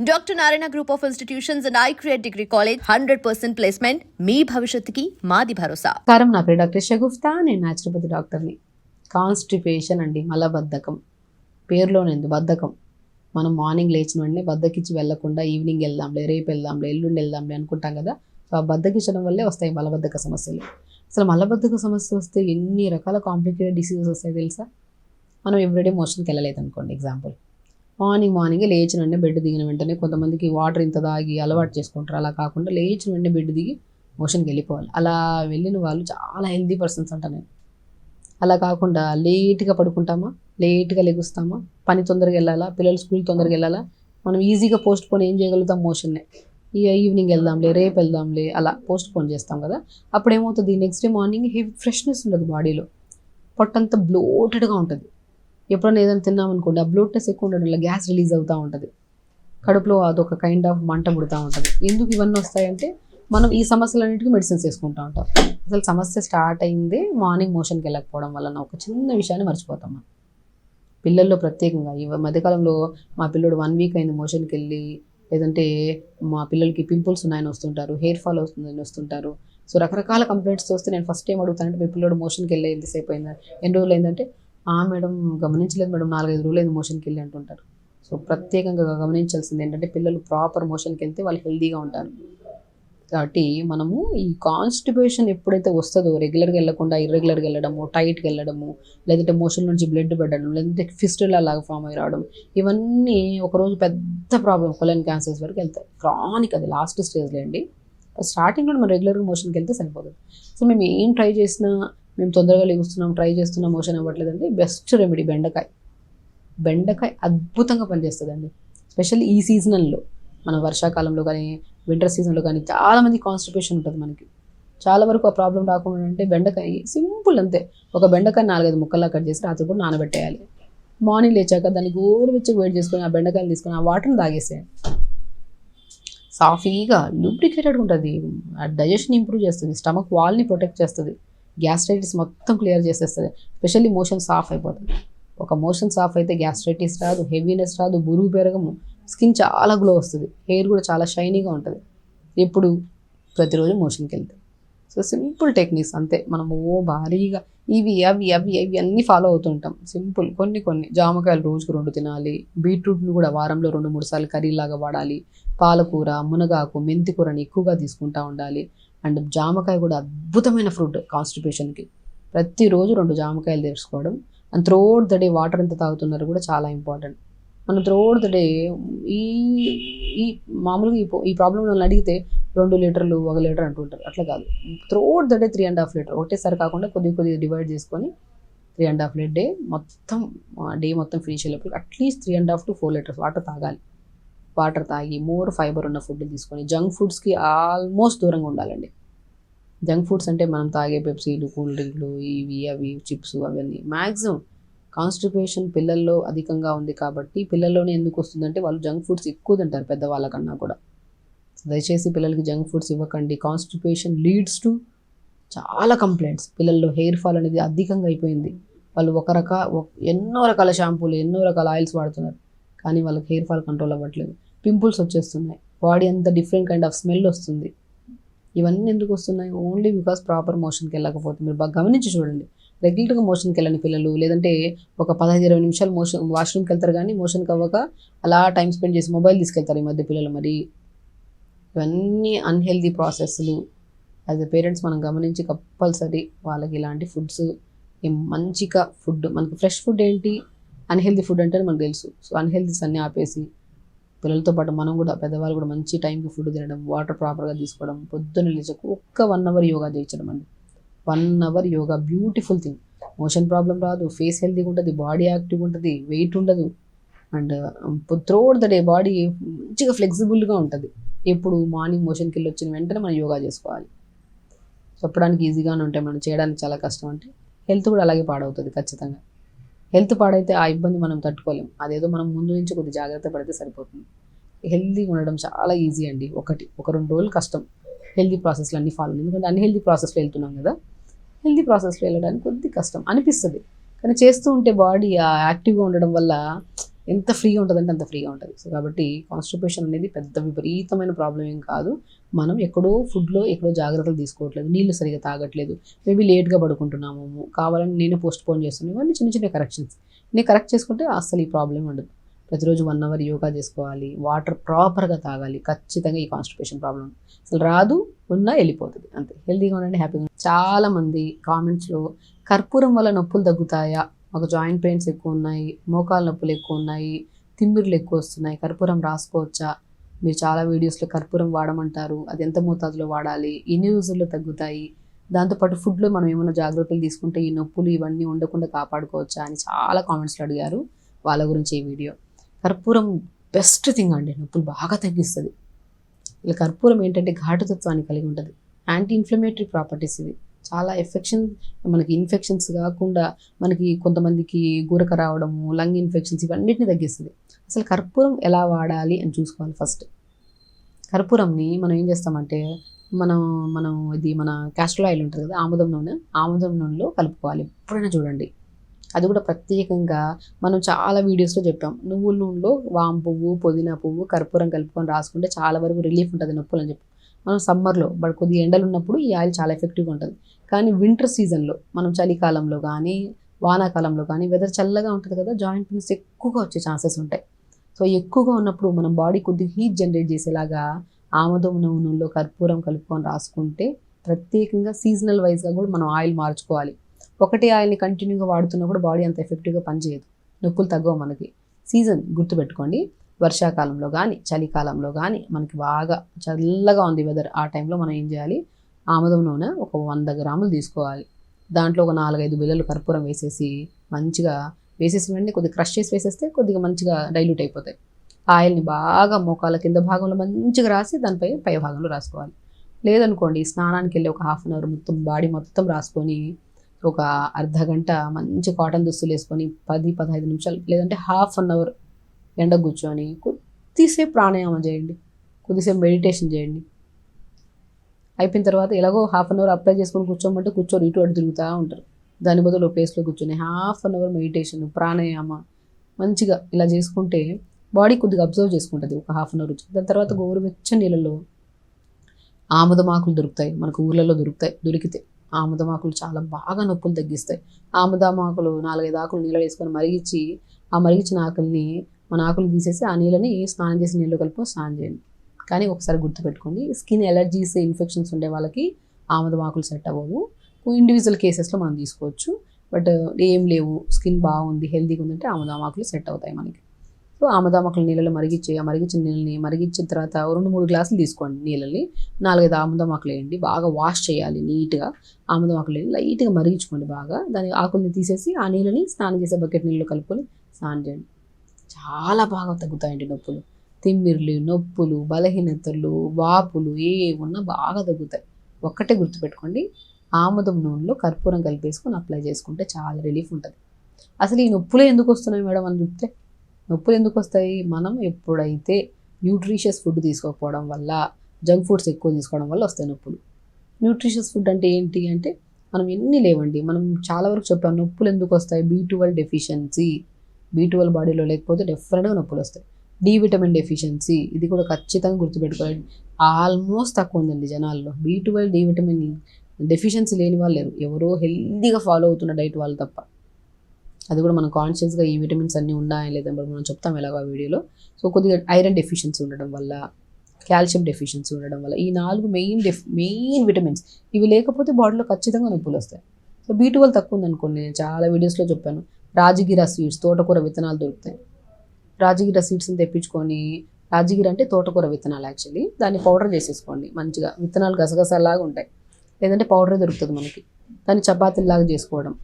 Doctor Narayana group of institutions and I create degree college hundred percent placement మీ భవిష్యత్తుకి మాది భరోసా. కారం నా పేరు డాక్టర్ షగుఫ్తా నేను న్యాచురోపతి డాక్టర్ని కాన్స్టిపేషన్ అండి మలబద్ధకం. పేరులోనేందు బద్ధకం. మనం మార్నింగ్ లేచిన వెంటనే బద్దకిచ్చి వెళ్ళకుండా ఈవినింగ్ వెళ్దాంలే రేపు వెళ్దాంలే ఎల్లుండి వెళ్దాంలే అనుకుంటాం కదా. సో ఆ బద్దకిచ్చడం వల్లే వస్తాయి మలబద్ధక సమస్యలు. అసలు మలబద్ధక సమస్య వస్తే ఎన్ని రకాల కాంప్లికేటెడ్ డిసీజెస్ వస్తాయి తెలుసా? మనం ఎవ్రీడే మోషన్కి వెళ్ళలేదు అనుకోండి ఎగ్జాంపుల్ మార్నింగ్ మార్నింగ్ లేచిన వెంటనే బెడ్ దిగిన వెంటనే కొంతమందికి వాటర్ ఇంత తాగి అలవాటు చేసుకుంటారు. అలా కాకుండా లేచిన వెంటనే బెడ్ దిగి మోషన్కి వెళ్ళిపోవాలి. అలా వెళ్ళిన వాళ్ళు చాలా హెల్దీ పర్సన్స్ అంట నేను. అలా కాకుండా లేట్గా పడుకుంటామా? లేట్గా లెగుస్తామా? పని తొందరగా వెళ్ళాలా? పిల్లలు స్కూల్ తొందరగా వెళ్ళాలా? మనం ఈజీగా పోస్ట్ పోన్ ఏం చేయగలుగుతాం? మోషన్నే ఇక ఈవినింగ్ వెళ్దాంలే రేపు వెళ్దాంలే అలా పోస్ట్ పోన్ చేస్తాం కదా. అప్పుడు ఏమవుతుంది next day morning heavy freshness ఉండదు బాడీలో పొట్టంతా బ్లోటెడ్గా ఉంటుంది. ఎప్పుడైనా ఏదైనా తిన్నామనుకోండి ఆ ఆ టెస్ట్ ఎక్కువ ఉండడం వల్ల గ్యాస్ రిలీజ్ అవుతూ ఉంటుంది. కడుపులో అదొక కైండ్ ఆఫ్ మంట పుడుతూ ఉంటుంది. ఎందుకు ఇవన్నీ వస్తాయంటే మనం ఈ సమస్యలన్నిటికీ మెడిసిన్స్ వేసుకుంటూ ఉంటాం. అసలు సమస్య స్టార్ట్ అయిందే మార్నింగ్ మోషన్కి వెళ్ళకపోవడం వలన ఒక చిన్న విషయాన్ని మర్చిపోతాం మనం. పిల్లల్లో ప్రత్యేకంగా ఈ మధ్యకాలంలో మా పిల్లడు వన్ వీక్ అయింది మోషన్కి వెళ్ళి లేదంటే మా పిల్లలకి పింపుల్స్ ఉన్నాయని వస్తుంటారు హెయిర్ ఫాల్ వస్తుందని వస్తుంటారు. సో రకరకాల కంప్లైంట్స్ వస్తే నేను ఫస్ట్ టైం అడుగుతానంటే మీ పిల్లడు మోషన్కి వెళ్ళి ఎంతసేపు అయిందా ఎన్ని రోజులు అయిందంటే మేడం గమనించలేదు మేడం నాలుగైదు రోజులు మోషన్కి వెళ్ళి అంటుంటారు. సో ప్రత్యేకంగా గమనించాల్సింది ఏంటంటే పిల్లలు ప్రాపర్ మోషన్కి వెళ్తే వాళ్ళు హెల్దీగా ఉంటారు. కాబట్టి మనము ఈ కాన్స్టిపేషన్ ఎప్పుడైతే వస్తుందో రెగ్యులర్గా వెళ్ళకుండా ఇర్రెగ్యులర్గా వెళ్ళడము టైట్గా వెళ్ళడము లేదంటే మోషన్ నుంచి బ్లడ్ పడడం లేదంటే ఫిస్టులా లాగా ఫామ్ అయి రావడం ఇవన్నీ ఒకరోజు పెద్ద ప్రాబ్లం కొలన్ క్యాన్సర్స్ వరకు వెళ్తాయి. క్రానిక్ అది లాస్ట్ స్టేజ్లో అండి. స్టార్టింగ్లో మనం రెగ్యులర్గా మోషన్కి వెళ్తే సరిపోతుంది సో మేము ఏం ట్రై చేసినా మేము తొందరగా లేగుస్తున్నాం ట్రై చేస్తున్నాం మోషన్ అవ్వట్లేదండి. బెస్ట్ రెమెడీ బెండకాయ. బెండకాయ అద్భుతంగా పనిచేస్తుందండి. స్పెషల్లీ ఈ సీజనల్లో మన వర్షాకాలంలో కానీ వింటర్ సీజన్లో కానీ చాలామంది కాన్స్టిపేషన్ ఉంటుంది మనకి. చాలా వరకు ఆ ప్రాబ్లం రాకుండా అంటే బెండకాయ సింపుల్ అంతే. ఒక బెండకాయ నాలుగైదు ముక్కల్లా కట్ చేసి రాత్రి కూడా నానబెట్టేయాలి. మార్నింగ్ లేచాక దాన్ని గోరువెచ్చగా వేడి చేసుకొని ఆ బెండకాయలు తీసుకొని ఆ వాటర్ని తాగేసేయండి సాఫీగా లూబ్రికేటెడ్ ఉంటుంది. డైజెషన్ ఇంప్రూవ్ చేస్తుంది. స్టమక్ వాల్ని ప్రొటెక్ట్ చేస్తుంది. గ్యాస్ట్రైటిస్ మొత్తం క్లియర్ చేసేస్తుంది. స్పెషల్లీ మోషన్స్ ఆఫ్ అయిపోతుంది ఒక మోషన్ సాఫ్ అయితే గ్యాస్ట్రైటిస్ రాదు హెవీనెస్ రాదు బురువు పెరగము స్కిన్ చాలా గ్లో వస్తుంది. హెయిర్ కూడా చాలా షైనీగా ఉంటుంది. ఎప్పుడు? ప్రతిరోజు మోషన్కి వెళ్తే సో సింపుల్ టెక్నిక్స్ అంతే. మనము ఓ భారీగా ఇవి అవి అవి అవి అన్నీ ఫాలో అవుతుంటాం. సింపుల్ కొన్ని కొన్ని. జామకాయలు రోజుకు రెండు తినాలి. బీట్రూట్ని కూడా వారంలో రెండు మూడు సార్లు కర్రీలాగా వాడాలి. పాలకూర మునగాకు మెంతి కూరని ఎక్కువగా తీసుకుంటూ ఉండాలి. అండ్ జామకాయ కూడా అద్భుతమైన ఫ్రూట్ కాన్స్టిపేషన్కి. ప్రతిరోజు రెండు జామకాయలు తెచ్చుకోవడం and throughout the day water ఎంత తాగుతున్నారు కూడా చాలా ఇంపార్టెంట్. మనం త్రోడ్ ద డే ఈ ఈ మామూలుగా ఈ ఈ ప్రాబ్లం వాళ్ళని అడిగితే రెండు లీటర్లు ఒక లీటర్ అంటుంటారు అట్లా కాదు. Throughout the day three and half litre. ఒకటేసారి కాకుండా కొద్ది కొద్దిగా డివైడ్ చేసుకొని three and half litre day మొత్తం డే మొత్తం ఫినిష్ అయ్యేటప్పుడు at least three and half to four litres water తాగాలి. వాటర్ తాగి మోర్ ఫైబర్ ఉన్న ఫుడ్ తీసుకొని జంక్ ఫుడ్స్కి ఆల్మోస్ట్ దూరంగా ఉండాలండి. జంక్ ఫుడ్స్ అంటే మనం తాగే పెప్సీలు కూల్ డ్రింక్లు ఇవి అవి చిప్స్ అవన్నీ. మ్యాక్సిమం కాన్స్టిపేషన్ పిల్లల్లో అధికంగా ఉంది కాబట్టి పిల్లల్లోనే ఎందుకు వస్తుందంటే వాళ్ళు జంక్ ఫుడ్స్ ఎక్కువ తింటారు పెద్దవాళ్ళకన్నా కూడా. దయచేసి పిల్లలకి జంక్ ఫుడ్స్ ఇవ్వకండి. కాన్స్టిపేషన్ లీడ్స్ టు చాలా కంప్లైంట్స్. పిల్లల్లో హెయిర్ ఫాల్ అనేది అధికంగా అయిపోయింది. వాళ్ళు ఒక రక ఎన్నో రకాల షాంపూలు ఎన్నో రకాల ఆయిల్స్ వాడుతున్నారు. కానీ వాళ్ళకి హెయిర్ ఫాల్ కంట్రోల్ అవ్వట్లేదు. పింపుల్స్ వచ్చేస్తున్నాయి. బాడీ అంతా డిఫరెంట్ కైండ్ ఆఫ్ స్మెల్ వస్తుంది. ఇవన్నీ ఎందుకు వస్తున్నాయి? ఓన్లీ బికాస్ ప్రాపర్ మోషన్కి వెళ్ళకపోతే. మీరు బాగా గమనించి చూడండి. రెగ్యులర్గా మోషన్కి వెళ్ళని పిల్లలు లేదంటే ఒక పదహైదు ఇరవై నిమిషాలు మోషన్ వాష్రూమ్కి వెళ్తారు కానీ మోషన్కి అవ్వక అలా టైం స్పెండ్ చేసి మొబైల్ తీసుకెళ్తారు ఈ మధ్య పిల్లలు మరి. ఇవన్నీ అన్హెల్దీ ప్రాసెస్లు. యాజ్ ఎ పేరెంట్స్ మనం గమనించి కంపల్సరీ వాళ్ళకి ఇలాంటి ఫుడ్స్ మంచిగా ఫుడ్ మనకి ఫ్రెష్ ఫుడ్ ఏంటి? అన్హెల్దీ ఫుడ్ అంటే మనకు తెలుసు. సో అన్హెల్దీస్ అన్నీ ఆపేసి పిల్లలతో పాటు మనం కూడా పెద్దవాళ్ళు కూడా మంచి టైంకి ఫుడ్ తినడం వాటర్ ప్రాపర్గా తీసుకోవడం పొద్దున్న లేచకు ఒక్క వన్ అవర్ యోగా చేయించడం అండి. One hour yoga beautiful thing. Motion problem రాదు ఫేస్ హెల్తీగా ఉంటుంది బాడీ యాక్టివ్గా ఉంటుంది వెయిట్ ఉండదు. And throughout the day body మంచిగా ఫ్లెక్సిబుల్గా ఉంటుంది. ఎప్పుడు మార్నింగ్ మోషన్కి వెళ్ళి వచ్చిన వెంటనే మనం యోగా చేసుకోవాలి. చెప్పడానికి ఈజీగానే ఉంటాయి మనం చేయడానికి చాలా కష్టం అంటే హెల్త్ కూడా అలాగే పాడవుతుంది ఖచ్చితంగా. హెల్త్ పాడైతే ఆ ఇబ్బంది మనం తట్టుకోలేం. అదేదో మనం ముందు నుంచి కొద్ది జాగ్రత్త పడితే సరిపోతుంది. హెల్తీగా ఉండడం చాలా ఈజీ అండి. ఒకటి ఒక రెండు రోజులు కష్టం. హెల్తీ ప్రాసెస్లు అన్నీ ఫాలో ఎందుకంటే అన్ని హెల్తీ ప్రాసెస్లో వెళ్తున్నాం కదా. హెల్తీ ప్రాసెస్లో వెళ్ళడానికి కొద్ది కష్టం అనిపిస్తుంది. కానీ చేస్తూ ఉంటే బాడీ యాక్టివ్గా ఉండడం వల్ల ఎంత ఫ్రీగా ఉంటుందంటే అంత ఫ్రీగా ఉంటుంది. సో కాబట్టి కాన్స్టిపేషన్ అనేది పెద్ద విపరీతమైన ప్రాబ్లం ఏం కాదు. మనం ఎక్కడో ఫుడ్లో ఎక్కడో జాగ్రత్తలు తీసుకోవట్లేదు. నీళ్ళు సరిగా తాగట్లేదు. మేబీ లేట్గా పడుకుంటున్నాము. కావాలని నేనే పోస్ట్ పోన్ చేస్తున్నాను ఇవన్నీ చిన్న చిన్న కరెక్షన్స్ నేను కరెక్ట్ చేసుకుంటే అస్సలు ఈ ప్రాబ్లం ఉండదు. ప్రతిరోజు వన్ అవర్ యోగా చేసుకోవాలి. వాటర్ ప్రాపర్గా తాగాలి. ఖచ్చితంగా ఈ కాన్స్టిపేషన్ ప్రాబ్లం అసలు రాదు ఉన్నా వెళ్ళిపోతుంది. అంతే. హెల్తీగా ఉండండి హ్యాపీగా చాలామంది కామెంట్స్లో కర్పూరం వల్ల నొప్పులు తగ్గుతాయా? మాకు జాయింట్ పెయిన్స్ ఎక్కువ ఉన్నాయి మోకాలు నొప్పులు ఎక్కువ ఉన్నాయి తిమ్మిర్లు ఎక్కువ వస్తున్నాయి కర్పూరం రాసుకోవచ్చా? మీరు చాలా వీడియోస్లో కర్పూరం వాడమంటారు అది ఎంత మోతాదులో వాడాలి ఎన్ని రోజుల్లో తగ్గుతాయి? దాంతోపాటు ఫుడ్లో మనం ఏమైనా జాగ్రత్తలు తీసుకుంటే ఈ నొప్పులు ఇవన్నీ ఉండకుండా కాపాడుకోవచ్చా అని చాలా కామెంట్స్లో అడిగారు వాళ్ళ గురించి ఈ వీడియో. కర్పూరం బెస్ట్ థింగ్ అండి నొప్పులు బాగా తగ్గిస్తుంది. ఇలా కర్పూరం ఏంటంటే ఘాటుతత్వాన్ని కలిగి ఉంటుంది. యాంటీ ఇన్ఫ్లమేటరీ ప్రాపర్టీస్ ఇది చాలా ఎఫెక్షన్ మనకి ఇన్ఫెక్షన్స్ కాకుండా మనకి కొంతమందికి గురక రావడము లంగ్ ఇన్ఫెక్షన్స్ ఇవన్నిటిని తగ్గిస్తుంది. అసలు కర్పూరం ఎలా వాడాలి అని చూసుకోవాలి ఫస్ట్ కర్పూరంని మనం ఏం చేస్తామంటే మనం మనం ఇది మన క్యాస్ట్రల్ ఆయిల్ ఉంటుంది కదా ఆముదం నూనె ఆముదం నూనెలో కలుపుకోవాలి. ఎప్పుడైనా చూడండి. అది కూడా ప్రత్యేకంగా మనం చాలా వీడియోస్లో చెప్పాం. నువ్వుల నూనెలో వాము పువ్వు పుదీనా పువ్వు కర్పూరం కలుపుకొని రాసుకుంటే చాలా వరకు రిలీఫ్ ఉంటుంది నొప్పులు అని చెప్పి. మనం సమ్మర్లో బట్ కొద్దిగా ఎండలు ఉన్నప్పుడు ఈ ఆయిల్ చాలా ఎఫెక్టివ్గా ఉంటుంది. కానీ వింటర్ సీజన్లో మనం చలికాలంలో కానీ వానాకాలంలో కానీ వెదర్ చల్లగా ఉంటుంది కదా జాయింట్ పెయిన్స్ ఎక్కువగా వచ్చే ఛాన్సెస్ ఉంటాయి. సో ఎక్కువగా ఉన్నప్పుడు మనం బాడీ కొద్దిగా హీట్ జనరేట్ చేసేలాగా ఆముదం నూనెలో కర్పూరం కలుపుకొని రాసుకుంటే ప్రత్యేకంగా సీజనల్ వైజ్గా కూడా మనం ఆయిల్ మార్చుకోవాలి. ఒకటే ఆయిల్ని కంటిన్యూగా వాడుతున్నప్పుడు బాడీ అంత ఎఫెక్టివ్గా పనిచేయదు. నొప్పులు తగ్గవు మనకి. సీజన్ గుర్తుపెట్టుకోండి. వర్షాకాలంలో కానీ చలికాలంలో కానీ మనకి బాగా చల్లగా ఉంది వెదర్ ఆ టైంలో మనం ఏం చేయాలి? ఆముదం నూనె ఒక వంద గ్రాములు తీసుకోవాలి. దాంట్లో ఒక నాలుగైదు బిళ్ళలు కర్పూరం వేసేసి మంచిగా వేసేసిన వెంటనే కొద్దిగా క్రష్ చేసి వేసేస్తే కొద్దిగా మంచిగా డైల్యూట్ అయిపోతాయి. ఆయిల్ని బాగా మోకాల కింద భాగంలో మంచిగా రాసి దానిపై పై భాగంలో రాసుకోవాలి. లేదనుకోండి స్నానానికి వెళ్ళి ఒక హాఫ్ అన్ అవర్ మొత్తం బాడీ మొత్తం రాసుకొని ఒక అర్ధ గంట మంచి కాటన్ దుస్తులు వేసుకొని పది పదహైదు నిమిషాలు లేదంటే హాఫ్ అన్ అవర్ ఎండ కూర్చొని కొద్దిసేపు ప్రాణాయామం చేయండి. కొద్దిసేపు మెడిటేషన్ చేయండి. అయిపోయిన తర్వాత ఎలాగో హాఫ్ అన్ అవర్ అప్లై చేసుకొని కూర్చోమంటే కూర్చొని ఇటు అటు తిరుగుతూ ఉంటారు. దాని బదులు ప్లేస్లో కూర్చొని half an hour meditation pranayama మంచిగా ఇలా చేసుకుంటే బాడీ కొద్దిగా అబ్జర్వ్ చేసుకుంటుంది ఒక హాఫ్ అన్ అవర్ వచ్చి దాని తర్వాత గోరువెచ్చని నీళ్ళలో ఆముదమాకులు దొరుకుతాయి. మనకు ఊర్లలో దొరుకుతాయి దొరికితే ఆముదమాకులు చాలా బాగా నొప్పులు తగ్గిస్తాయి. ఆముదమాకులు నాలుగైదు ఆకులు నీళ్ళు వేసుకొని మరిగించి ఆ మరిగించిన ఆకుల్ని మన ఆకులు తీసేసి ఆ నీళ్ళని స్నానం చేసి నీళ్ళు కలుపు స్నానం చేయండి. కానీ ఒకసారి గుర్తుపెట్టుకోండి స్కిన్ ఎలర్జీస్ ఇన్ఫెక్షన్స్ ఉండే వాళ్ళకి ఆముదమాకులు సెట్ అవ్వవు. ఇండివిజువల్ కేసెస్లో మనం తీసుకోవచ్చు. బట్ ఏం లేవు. స్కిన్ బాగుంది హెల్తీగా ఉందంటే ఆముదమాకులు సెట్ అవుతాయి మనకి. సో ఆమదామాకులు నీళ్ళలో మరిగించి ఆ మరిగించిన నీళ్ళని మరిగించిన తర్వాత రెండు మూడు గ్లాసులు తీసుకోండి నీళ్ళని. నాలుగైదు ఆముదమాకులు వేయండి. బాగా వాష్ చేయాలి నీట్గా. ఆముదమాకులు వేయండి. లైట్గా మరిగించుకోండి బాగా. దాని ఆకుల్ని తీసేసి ఆ నీళ్ళని స్నానం చేసే బకెట్ నీళ్ళు కలుపుకొని స్నానం చేయండి. చాలా బాగా తగ్గుతాయండి నొప్పులు. తిమ్మిర్లు నొప్పులు బలహీనతలు వాపులు ఏ ఉన్నా బాగా తగ్గుతాయి. ఒక్కటే గుర్తుపెట్టుకోండి ఆముదం నూనెలో కర్పూరం కలిపేసుకొని అప్లై చేసుకుంటే చాలా రిలీఫ్ ఉంటుంది. అసలు ఈ నొప్పులే ఎందుకు వస్తున్నాయి మేడం అని చెప్తే నొప్పులు ఎందుకు వస్తాయి? మనం ఎప్పుడైతే న్యూట్రిషియస్ ఫుడ్ తీసుకోకపోవడం వల్ల జంక్ ఫుడ్స్ ఎక్కువ తీసుకోవడం వల్ల వస్తాయి నొప్పులు. న్యూట్రిషియస్ ఫుడ్ అంటే ఏంటి అంటే మనం ఎన్ని లేవండి మనం చాలా వరకు చెప్పాం నొప్పులు ఎందుకు వస్తాయి? B twelve deficiency B twelve బాడీలో లేకపోతే డెఫినెట్గా నొప్పులు వస్తాయి. డి విటమిన్ డెఫిషియన్సీ ఇది కూడా ఖచ్చితంగా గుర్తుపెట్టుకోవాలి. ఆల్మోస్ట్ తక్కువ ఉందండి జనాల్లో. B twelve D vitamin deficiency లేని వాళ్ళు లేరు. ఎవరో హెల్దీగా ఫాలో అవుతున్న డైట్ వాళ్ళు తప్ప. అది కూడా మనం కాన్షియస్గా ఈ విటమిన్స్ అన్నీ ఉన్నాయా లేదని మనం చెప్తాం ఎలాగో ఆ వీడియోలో. సో కొద్దిగా ఐరన్ డెఫిషియన్సీ ఉండడం వల్ల కాల్షియం డెఫిషియన్సీ ఉండడం వల్ల ఈ నాలుగు మెయిన్ డెఫ్ మెయిన్ విటమిన్స్ ఇవి లేకపోతే బాడీలో ఖచ్చితంగా నొప్పులు వస్తాయి. సో బీ ట్వెల్వ్ తక్కువ ఉందనుకోండి నేను చాలా వీడియోస్లో చెప్పాను. రాజగిరా సీడ్స్ తోటకూర విత్తనాలు దొరుకుతాయి. రాజగిరా సీడ్స్ని తెప్పించుకొని రాజగిర అంటే తోటకూర విత్తనాలు యాక్చువల్లీ. దాన్ని పౌడర్ చేసేసుకోండి. మంచిగా విత్తనాలు గసగసలాగా ఉంటాయి. లేదంటే పౌడరే దొరుకుతుంది మనకి. దాన్ని చపాతీలాగా చేసుకోవడం.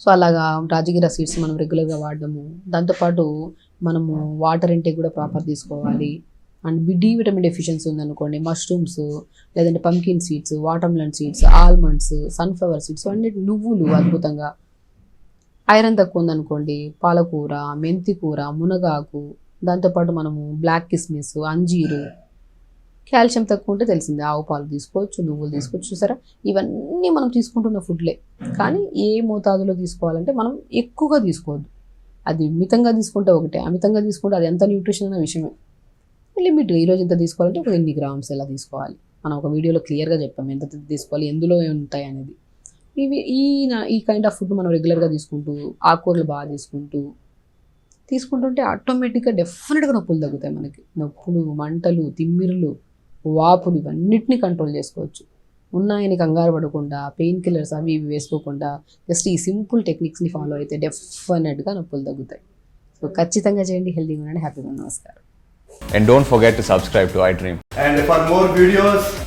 సో అలాగా రాజగిరా సీడ్స్ మనం రెగ్యులర్గా వాడడము. దాంతోపాటు మనము వాటర్ ఇంటేక్ కూడా ప్రాపర్ తీసుకోవాలి. అండ్ డి విటమిన్ డెఫిషియన్సీ ఉందనుకోండి మష్రూమ్స్ లేదంటే pumpkin seeds watermelon seeds almonds sunflower seeds అన్ని నువ్వులు అద్భుతంగా ఐరన్ తక్కువ ఉందనుకోండి పాలకూర మెంతి కూర మునగాకు దాంతోపాటు మనము బ్లాక్ కిస్మిస్ అంజీరు కాల్షియం తక్కువ ఉంటే తెలిసింది. ఆవు పాలు తీసుకోవచ్చు నువ్వులు తీసుకోవచ్చు చూసారా? ఇవన్నీ మనం తీసుకుంటున్న ఫుడ్లే. కానీ ఏ మోతాదులో తీసుకోవాలంటే మనం ఎక్కువగా తీసుకోవద్దు. అది మితంగా తీసుకుంటే ఒకటే అమితంగా తీసుకుంటే అది ఎంత న్యూట్రిషన్ అనే విషయమే. లిమిట్ ఈరోజు ఎంత తీసుకోవాలంటే ఒక ఎన్ని గ్రామ్స్ ఎలా తీసుకోవాలి. మనం ఒక వీడియోలో క్లియర్గా చెప్పాము ఎంత తీసుకోవాలి ఎందులో ఉంటాయి అనేది. ఇవి ఈ నా- ఈ కైండ్ ఆఫ్ ఫుడ్ మనం రెగ్యులర్గా తీసుకుంటూ ఆకుకూరలు బాగా తీసుకుంటూ తీసుకుంటుంటే ఆటోమేటిక్గా డెఫినెట్గా నొప్పులు తగ్గుతాయి మనకి. నొప్పులు మంటలు తిమ్మిరులు వాపులు ఇవన్నిటిని కంట్రోల్ చేసుకోవచ్చు. ఉన్నాయని కంగారు పడకుండా పెయిన్ కిల్లర్స్ అవి ఇవి వేసుకోకుండా జస్ట్ ఈ సింపుల్ టెక్నిక్స్ని ఫాలో అయితే డెఫినెట్గా నొప్పులు తగ్గుతాయి. సో ఖచ్చితంగా చేయండి. హెల్తీగా ఉండండి. హ్యాపీగా నమస్కారం. And don't forget to subscribe to iDream. And for more videos,